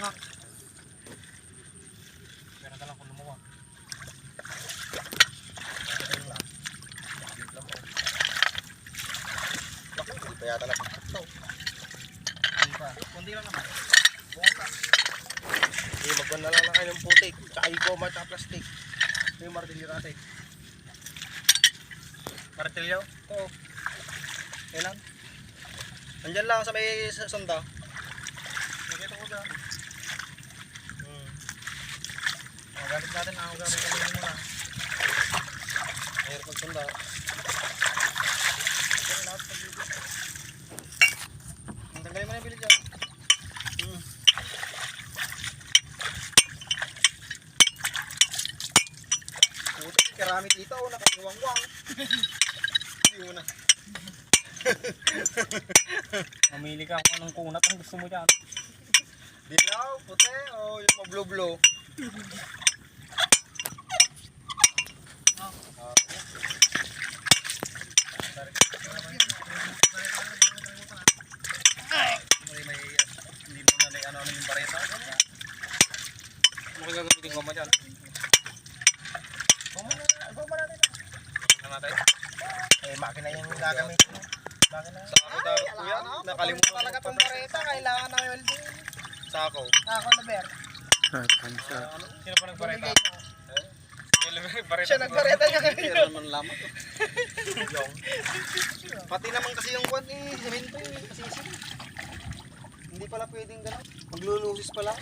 Nga. Meron ka lang kung hindi pa yata napakataw? Hindi pa. Kundi lang naman. Bukas pa. Eh, magwan na lang na kayo ng putik. Tsaka yung goma at plastic. Ito yung martilyo natin. Martilyo? Oo. Kailan? Andyan lang sa may sanda. Nakita ko dyan. Hmm. Magalit natin ako gawin kami muna. Mayroon pag sanda. Pero lahat pag dito. Ang tanggalin mo na yung bilig dyan. Hmm. Putik, karami dito. Oh, nakatiwangwang. Hindi mo na. Mamili ka kung anong kunat ang gusto mo dyan. Dilaw, puti, o yung mablo-blo. May may hindi mo na may ano ano yung bareta. Ka gagamitin ko mo dyan? Goma na, goma natin. Ano natin? Eh, makina yung gagamitin. Makina. Sa ako dapat ko yan. Nakalimutan talaga ko tong pa. bareta, kailangan ng welding. Sako. Ako na ber. Ano? Sino pa nagbareta? Sino nagbareta? Siya nagbareta niya Pero kanina. naman lamang. Yung. Pati naman kasi yung kwan eh, semento eh, kasi Hindi pala pwedeng gano'n. Maglulusis pala.